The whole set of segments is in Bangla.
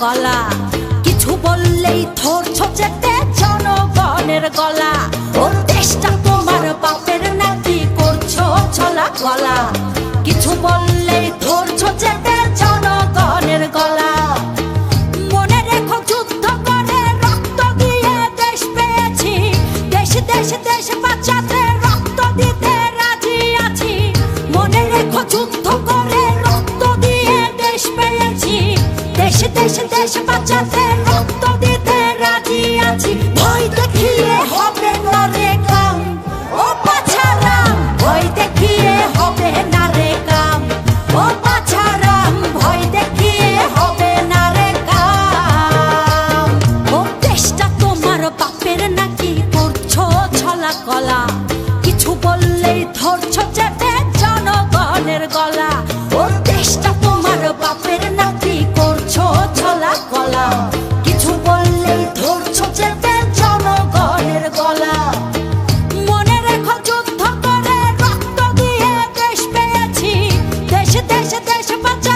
গলা। কিছু বললেই থর ছোচেতে জনগণের গলা। ওর দেশটা তোমার বাপের নাতি করছ ছলা গলা। কিছু বললেই থর ছোচেতে জনগণের গলা। মনে রেখো যুদ্ধ করে রক্ত দিয়ে দেশ দেশ দেশ দেশ deixa, deixa, pode até. deixa pra te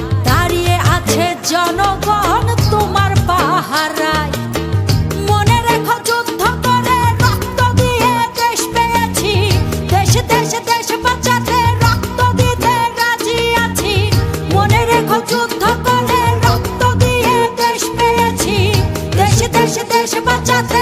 deixa o